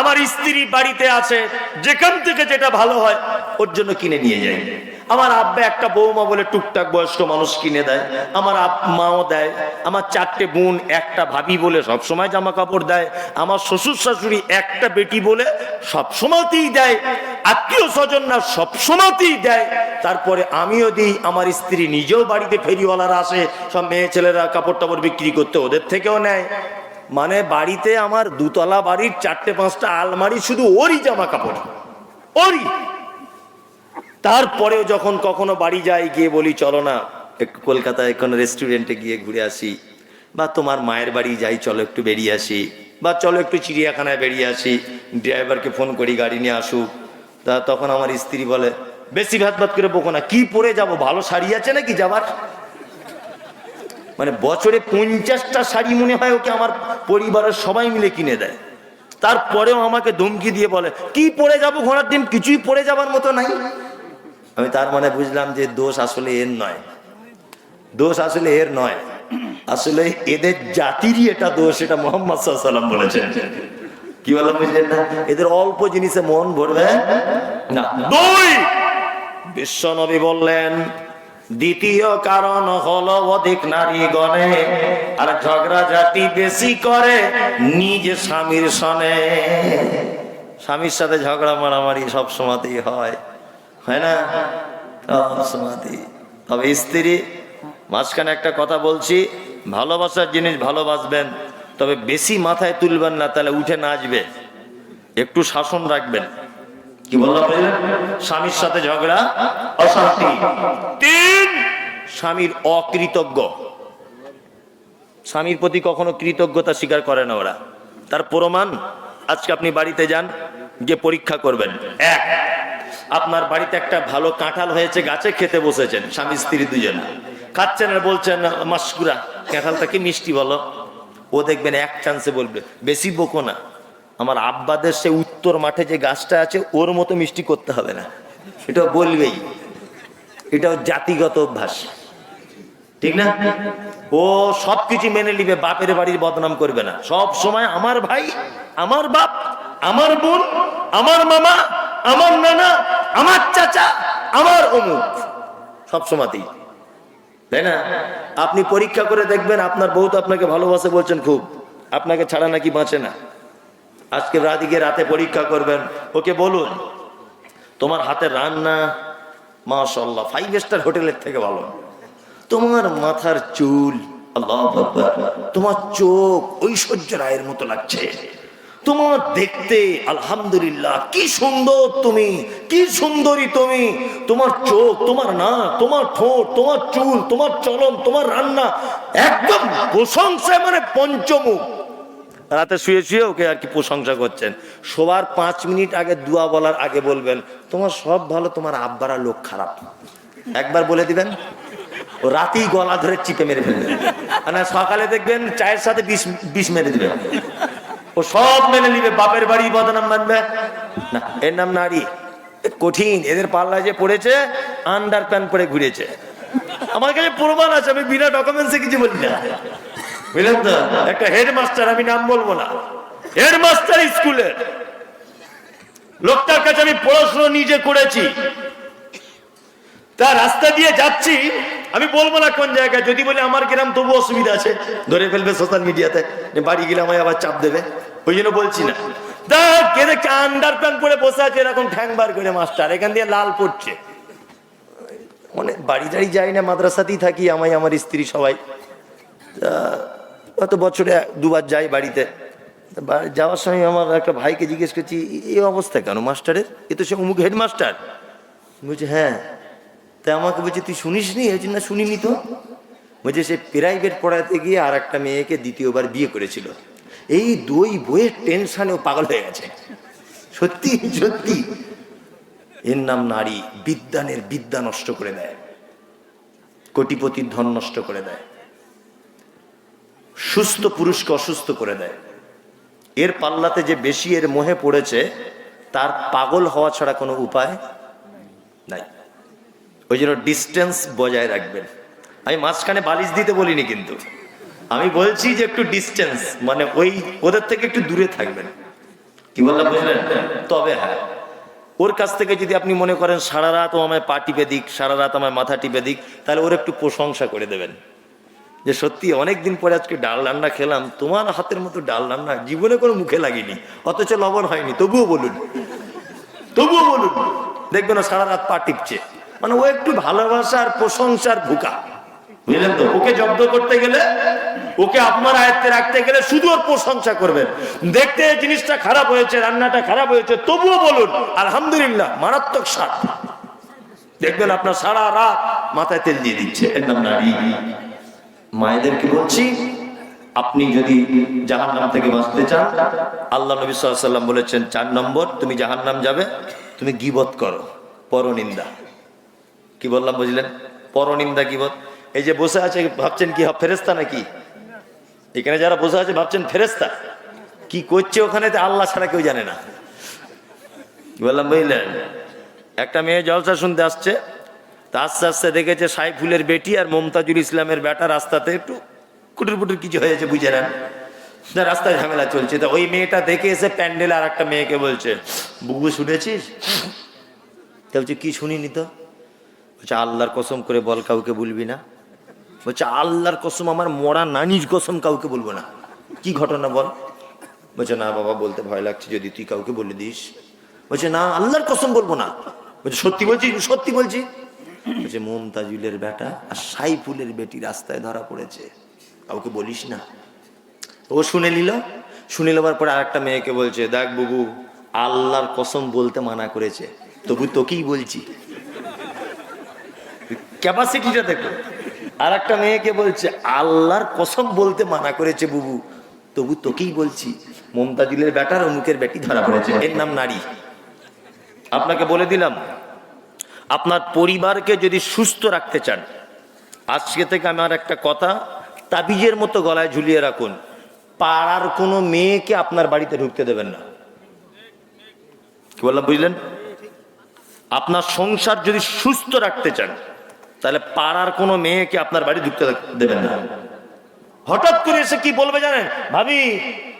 আমার স্ত্রী বাড়িতে আছে, যেখান থেকে যেটা ভালো হয়, ওর জন্য কিনে নিয়ে যাই। আমার আব্বা একটা বৌমা বলে টুকটাক বয়স্ক মানুষ কিনে দেয়, আমার মাও দেয়, আমার চারটে বোন, একটা ভাবি বলে সব সময় জামা কাপড় দেয়, আমার শ্বশুর শাশুড়ি একটা বেটি বলে সব সময়তেই দেয়, আত্মীয় স্বজন না সব সময়তেই দেয়। তারপরে আমিও দিই, আমার স্ত্রী নিজেও বাড়িতে ফেরিওয়ালারা আসে, সব মেয়ে ছেলেরা কাপড় টাপড় বিক্রি করতে ওদের থেকেও নেয়। মানে বাড়িতে আমার দুতলা বাড়ির চারটে পাঁচটা আলমারি শুধু ওরই জামা কাপড় ওরই। তারপরেও যখন কখনো বাড়ি যাই, গিয়ে বলি, চলো না, একটু কলকাতায় কোনো রেস্টুরেন্টে গিয়ে ঘুরে আসি। বা তোমার মায়ের বাড়ি যাই, চলো একটু বেরিয়ে আসি। বা চলো একটু চিড়িয়াখানায় বেরিয়ে আসি। ড্রাইভারকে ফোন করি, গাড়ি নিয়ে আসুক। তা তখন আমার স্ত্রী বলে, বেশি ভাত ভাত করে বোকো না, কি পরে যাব? ভালো শাড়ি আছে নাকি যাবার? মানে বছরে পঞ্চাশটা শাড়ি মনে হয় ওকে আমার পরিবারের সবাই মিলে কিনে দেয়। তারপরেও আমাকে ধমকি দিয়ে বলে কি পরে যাব ঘোড়ার ডিম? কিছুই পরে যাবার মতো নাই। আমি তার মানে বুঝলাম যে দোষ আসলে এর নয়। দোষ আসলে এর নয়। আসলে এদের জাতিরই এটা দোষ এটা মোহাম্মদ সাল্লাম বলেছেন। কি বললাম বুঝলেন না? এদের অল্প জিনিসে মন ভরবে? না। দুই! বিশ্বনবী বললেন দ্বিতীয় কারণ হলো অধিক নারী গণে আর ঝগড়া জাতি বেশি করে নিজ স্বামীর সনে। স্বামীর সাথে ঝগড়া মারামারি সব সময়তেই হয় না? তবে স্ত্রী, মাঝখানে একটা কথা বলছি, ভালোবাসার জিনিস ভালোবাসবেন, তবে বেশি মাথায় তুলবেন না, তাহলে উঠে নাচবে। একটু শাসন রাখবেন। কি বললাম স্বামীর সাথে ঝগড়া অশান্তি। স্বামীর অকৃতজ্ঞ। স্বামীর প্রতি কখনো কৃতজ্ঞতা স্বীকার করে না ওরা। তার প্রমাণ, আজকে আপনি বাড়িতে যান, গিয়ে পরীক্ষা করবেন। এক, আপনার বাড়িতে একটা ভালো কাঁঠাল হয়েছে, গাছে খেতে বসেছেন, স্বামী স্ত্রী দুজন। খাচ্ছেন আর বলছেন, মাসকুরা, কাঁঠালটা কি মিষ্টি বলো? ও দেখবেন এক চান্সে বলবে, বেশি বকো না। আমার আব্বাদের সে উত্তর মাঠে যে গাছটা আছে, ওর মতো মিষ্টি করতে হবে না। এটা বলবেই। এটা জাতিগত অভ্যাস। ঠিক না? ও সবকিছু মেনে নিবে, বাপের বাড়ির বদনাম করবে না। সব সময় আমার ভাই, আমার বাপ, আমার বোন, আমার মামা, আমার নানা, আমার চাচা, আমার অমুক। সব সময়তেই। তাই না? আপনি পরীক্ষা করে দেখবেন আপনার বউ তো আপনাকে ভালোবাসে বলছেন খুব। আপনাকে ছাড়া নাকি বাঁচে না। আজকে রাতে রাতে পরীক্ষা করবেন। ওকে বলুন, তোমার হাতে রান্না মাশাল্লাহ ফাইভ স্টার হোটেলের থেকে ভালো। তোমার মাথার চুল তোমার চোখ ঐশ্বর্য রায়ের মতো লাগছে। তোমার দেখতে, আলহামদুলিল্লাহ, কি সুন্দর তুমি, কি সুন্দরী তুমি। তোমার চোখ, তোমার না, তোমার ঠোঁট, তোমার চুল, তোমার চলন, তোমার রান্না, একদম প্রশংসা মানে পঞ্চমুখ। রাতে শুয়ে শুয়ে ওকে আর কি প্রশংসা করছেন। শোবার পাঁচ মিনিট আগে দুয়া বলার আগে বলবেন, তোমার সব ভালো, তোমার আব্বারা লোক খারাপ। একবার বলে দিবেন? রাতেই গলা ধরে চিপে মেরে ফেলবে। মানে সকালে দেখবেন চায়ের সাথে বিষ বিষ মেরে দিবেন ও সব মেনে নিবে, বাপের বাড়ি বদনাম মানবে। না, এর নাম নারী। কঠিন, এদের পাল্লা যে পড়েছে, আন্ডার প্যান্ট পরে ঘুরেছে। আমার কাছে প্রমাণ আছে, আমি বিনা ডকুমেন্টসে কিছু বলি না। বুঝলেন তো? একটা হেডমাস্টার আমি নাম বলব না। হেডমাস্টার স্কুলের লোকটার কাছে আমি পড়াশোনা নিজে করেছি। তা রাস্তা দিয়ে যাচ্ছি। আমি বলব না কোন জায়গায়, যদি বলি আমার গ্রাম তবু অসুবিধা আছে। ধরে ফেলবে সোশ্যাল মিডিয়াতে বাড়ি গেলে আমায় আবার চাপ দেবে। ওই জন্য বলছি না। কে প্যান্ট পরে বসে আছে, এরকম ঠ্যাং বার করে মাস্টার এখান দিয়ে লাল পড়ছে। মানে বাড়ি না, মাদ্রাসাতেই থাকি আমায়, আমার স্ত্রী সবাই। বছরে দুবার বাড়িতে। যাওয়ার সময় আমার একটা ভাইকে জিজ্ঞেস করছি, "এ- এই অবস্থা কেন মাস্টারের? এ তো সে অমুক হেডমাস্টার বলছে হ্যাঁ। তা আমাকে বলছে, তুই শুনিস নি এই না শুনিনি তো। বলছে, সে প্রাইভেট পড়াতে গিয়ে আর একটা মেয়েকে দ্বিতীয়বার বিয়ে করেছিল। এই দুই বইয়ের টেনশনে ও পাগল হয়ে গেছে। সত্যি সত্যি। এর নাম নারী, বিদ্যানের বিদ্যা নষ্ট করে দেয়। কোটিপতির ধন নষ্ট করে দেয়। সুস্থ পুরুষকে অসুস্থ করে দেয়। এর পাল্লাতে যে বেশি এর মোহে পড়েছে, তার পাগল হওয়া ছাড়া কোনো উপায় নাই। ওই জন্য ডিস্টেন্স বজায় রাখবেন। আমি মাঝখানে বালিশ দিতে বলিনি কিন্তু। আমি বলছি যে একটু ডিস্টেন্স মানে ওই, ওদের থেকে একটু দূরে থাকবেন। কি বললাম বুঝলেন? তবে হ্যাঁ। ওর কাছ থেকে যদি আপনি মনে করেন সারা রাত ও আমায় পা টিপে দিক, সারা রাত আমায় মাথা টিপে দিক, তাহলে ওর একটু প্রশংসা করে দেবেন। যে সত্যি অনেক দিন পরে আজকে ডাল রান্না খেলাম, তোমার হাতের মতো ডাল রান্না জীবনে কোনো মুখে লাগেনি। অথচ লবণ হয়নি, তবুও বলুন। তবুও বলুন। দেখবেন সারা রাত পা টিপছে। মানে ও একটু ভালোবাসার প্রশংসার ভুকা। বুঝলেন তো? ওকে জব্দ করতে গেলে, ওকে আপনার আয়ত্তে রাখতে গেলে শুধু ওর প্রশংসা করবেন। দেখতে জিনিসটা খারাপ হয়েছে, রান্নাটা খারাপ হয়েছে, তবুও বলুন, আলহামদুলিল্লাহ, মারাত্মক স্বাদ। দেখবেন আপনার সারা রাত মাথায় তেল দিয়ে দিচ্ছে। মায়েদেরকে বলছি? আপনি যদি জাহান নাম থেকে বাঁচতে চান, আল্লাহ নবী সাল্লাম বলেছেন, চার নম্বর, তুমি জাহান নাম যাবে, তুমি গিবত করো, পরনিন্দা। কি বললাম বুঝলেন? পরনিন্দা গিবত এই যে বসে আছে, ভাবছেন কি ফেরেস্তা নাকি? এখানে যারা বসে আছে, ভাবছেন ফেরেস্তা কি করছে ওখানে আল্লাহ ছাড়া কেউ জানে না। বললাম বুঝলেন? একটা মেয়ে জলসা শুনতে আসছে, তা আস্তে আস্তে দেখেছে সাইফুলের বেটি আর মমতাজুল ইসলামের বেটা রাস্তাতে একটু কুটুর পুটুর কিছু হয়েছে, বুঝে নেন। রাস্তায় ঝামেলা চলছে। তা ওই মেয়েটা দেখে এসে প্যান্ডেল আর একটা মেয়েকে বলছে, বুবু শুনেছিস? বলছে, কি শুনিনি তো? বলছে, আল্লাহর কসম করে বল, কাউকে বলবি না। বলছে, আল্লাহর কসম, আমার মরা নানির কসম কাউকে বলব না। কি ঘটনা বল? বলছে, না বাবা, বলতে ভয় লাগছে, যদি তুই কাউকে বলে দিস। বলছে, না, আল্লাহর কসম বলব না। বলছে, সত্যি বলছি সত্যি বলছি। বলছে, মমতাজুলের বেটা আর সাইফুলের বেটি রাস্তায় ধরা পড়েছে। কাউকে বলিস না। ও শুনে নিল। শুনে নেবার পরে আর একটা মেয়েকে বলছে, দেখ বুবু, আল্লাহর কসম বলতে মানা করেছে। তবু তোকেই বলছি। ক্যাপাসিটিটা দেখো। আর একটা মেয়েকে বলছে, আল্লাহর কসম বলতে মানা করেছে বুবু। তবু তোকেই বলছি, মমতাজুলের ব্যাটার অমুকের ব্যাটি ধরা পড়েছে। এর নাম নারী। আপনাকে বলে দিলাম, আপনার পরিবারকে যদি সুস্থ রাখতে চান, আজকে থেকে আমার একটা কথা, তাবিজের মতো গলায় ঝুলিয়ে রাখুন। পাড়ার কোনো মেয়েকে আপনার বাড়িতে ঢুকতে দেবেন না। কি বললাম, বুঝলেন? আপনার সংসার যদি সুস্থ রাখতে চান তাহলে পাড়ার কোনো মেয়েকে আপনার বাড়ি ঢুকতে দেবেন না। হঠাৎ করে এসে কি বলবে জানেন? ভাবি,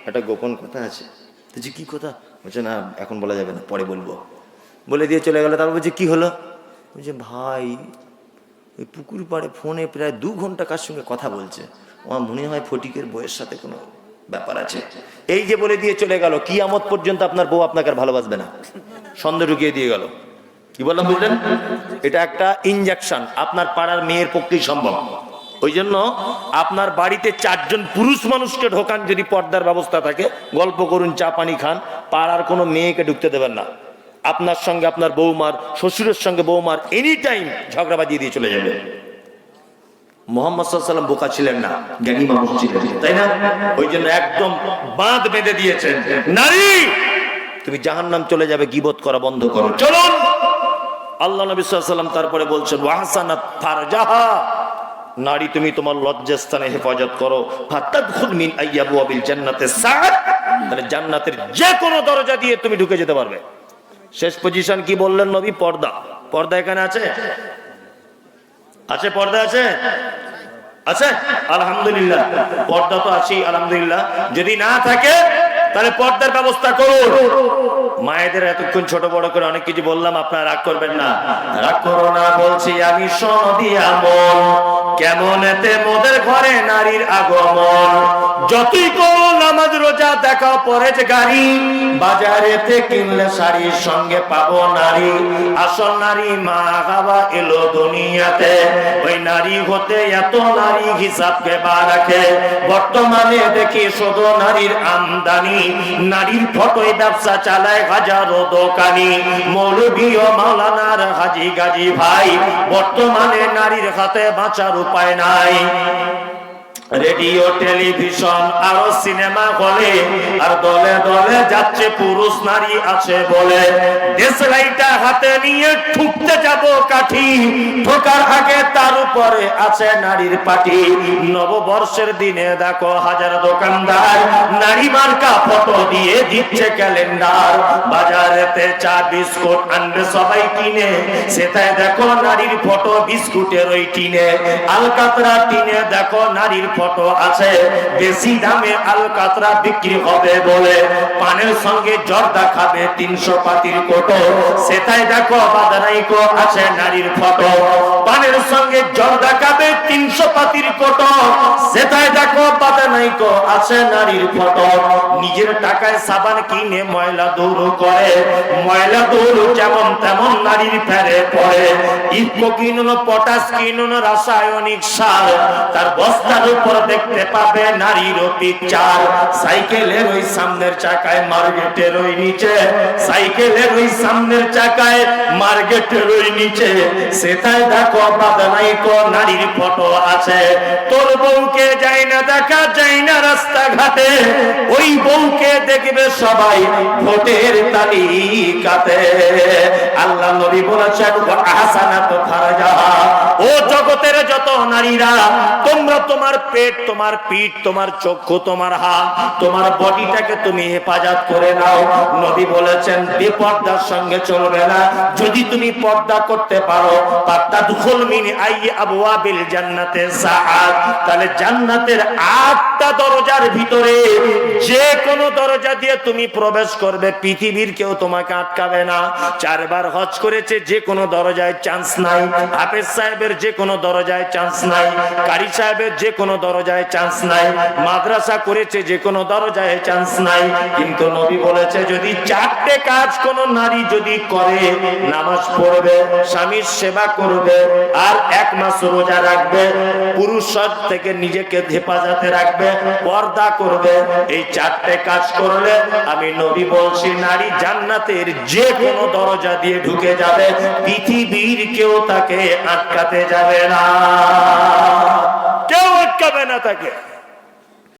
একটা গোপন কথা আছে। বলছি, কি কথা? বলছে, না, এখন বলা যাবে না, পরে বলব। বলে দিয়ে চলে গেল। তারপর বলছে, কি হলো? বলছে, ভাই, ওই পুকুর পাড়ে ফোনে প্রায় দু ঘণ্টা কার সঙ্গে কথা বলছে। আমার মনে হয় ফটিকের বইয়ের সাথে কোনো ব্যাপার আছে। এই যে বলে দিয়ে চলে গেল কি আমত পর্যন্ত আপনার বউ আপনাকে আর ভালোবাসবে না। সন্দেহ ঢুকিয়ে দিয়ে গেল। কি বললাম বুঝলেন? এটা একটা ইনজেকশন আপনার পাড়ার মেয়ের পক্ষেই সম্ভব। ওই জন্য আপনার বাড়িতে চারজন পুরুষ মানুষকে ঢোকান যদি পর্দার ব্যবস্থা থাকে, গল্প করুন, চা পানি খান, পাড়ার কোনো মেয়েকে ঢুকতে দেবেন না। আপনার সঙ্গে আপনার বৌমার, শ্বশুরের সঙ্গে বৌমার এনি টাইম ঝগড়া বাজিয়ে দিয়ে চলে যাবে। মোহাম্মদ বোকা ছিলেন না, জ্ঞানী মানুষ ছিলেন, তাই না? ওই জন্য একদম বাঁধ বেঁধে দিয়েছেন, নারী! তুমি জাহান্নাম চলে যাবে, গিবত করা বন্ধ করো। চলুন! আল্লাহ নবী সাল্লাম তারপরে বলছেন ওয়াহসানাত ফারজাহা নারী, তুমি তোমার লজ্জাস্থানে হেফাজত করো। জান্নাতের যে কোনো দরজা দিয়ে তুমি ঢুকে যেতে পারবে। শেষ পজিশন কি বললেন নবী? পর্দা। পর্দা এখানে আছে? আছে পর্দা আছে? আছে? আলহামদুলিল্লাহ। পর্দা তো আছেই, আলহামদুলিল্লাহ। যদি না থাকে, তাহলে পর্দার ব্যবস্থা করুন। মায়েদের এতক্ষণ ছোট বড় করে অনেক কিছু বললাম, আপনারা রাগ করবেন না। রাগ করো না, বলছি আমি সনদি আমল। কেমন এতে মোদের ঘরে নারীর আগমন? যতই করো দেখা পরে যে গাড়ি বাজারেতে কিনলে শাড়ির সঙ্গে পাবো নারী। আসল নারী মা বাবা এলো দুনিয়াতে। ওই নারী হতে এত নারী হিসাবকে বা রাখে? বর্তমানে দেখি শুধু নারীর আমদানি। নারীর ফটোয় ব্যবসা চালায় হাজারো দোকানি। মৌলভী ও মাওলানার হাজি গাজি ভাই। বর্তমানে নারীর হাতে বাঁচার উপায় নাই। রেডিও, টেলিভিশন, আরও সিনেমা হলে আর দলে দলে যাচ্ছে পুরুষ নারী আছে বলে। দেশলাইটা হাতে নিয়ে ঠুকতে যাব কাঠি, ঠোকার আগে তার উপরে আছে নারীর পাটি। নববর্ষের দিনে দেখো হাজার দোকানদার, নারী মার্কা ফটো দিয়ে দিচ্ছে ক্যালেন্ডার। বাজারেতে চা, বিস্কুট আনবে সবাই কিনে, সেটাই দেখো নারীর ফটো, বিস্কুটের ওই টিনে। আলকাতরা টিনে দেখো নারীর ফটো আছে? বেশি দামে আল কাতরা বিক্রি হবে বলে পানের সঙ্গে জর্দা খাবে তিনশো পাতির কোটো। সেটাই দেখো, বাদানাইকো আছে নারীর ফটো। পানের সঙ্গে জর্দা খাবে তিনশো পাতির কোটো সেটাই দেখো বাদানাইকো আছে নারীর ফটো। নিজের টাকায় সাবান কিনে ময়লা দৌড় করে। ময়লা দৌড় যেমন তেমন নারীর ফেরে পড়ে। ইফকো কিনুন কিনুন, রাসায়নিক সার। তার বস্তার উপর দেখতে পাবে নারীর পিকচার সাইকেলের ওই সামনের চাকায় মার্কেটের ওই নিচে। সাইকেলের ওই সামনের চাকায় মার্কেটের ওই নিচে। সেটাই দেখো বাদনাই কো, নারীর ফটো। আছে। তোর বউকে যাই না দেখা যায় না রাস্তাঘাটে, ওই বউকে দেখবে সবাই ভোটের তালিকাতে। আল্লাহ নবী বলেছেন ও জগতের যত নারীরা, তোমরা তোমার পেট, তোমার পিঠ, তোমার চক্ষু, তোমার হাত, তোমার বডিটাকে তুমি হেফাজত করে নাও। নবী বলেছেন, বেপর্দার সঙ্গে চলবে না। যদি তুমি পর্দা করতে পারো পাত্তা দুখল মিন আই আবওয়াবিল জান্নাতে সাআত। তাহলে জান্নাতের আটটা দরজার ভিতরে যে কোনো দরজা দিয়ে তুমি প্রবেশ করবে, পৃথিবীর কেউ তোমাকে আটকাবে না। চারবার হজ করেছে, যে কোনো দরজায় চান্স নাই। হাফেজ সাহেবের যে কোনো দরজায় চান্স নাই। কারি সাহেবের যে কোনো দরজায় চান্স নাই। মাদ্রাসা করেছে, যে কোনো দরজায় চান্স নাই। কিন্তু নবী বলেছে, যদি চারটে কাজ কোনো নারী যদি করে, নামাজ পড়বে, স্বামীর সেবা করবে, আর এক মাস রোজা রাখবে পুরুষ থেকে নিজেকে হেফাজতে রাখবে, পর্দা করবে, এই চারটে কাজ করলে আমি নবী বলছি, নারী জান্নাতের যে কোনো দরজা দিয়ে ঢুকে যাবে, পৃথিবীর কেউ তাকে আটকাতে যাবে না। কেউ আটকাবে না তাকে।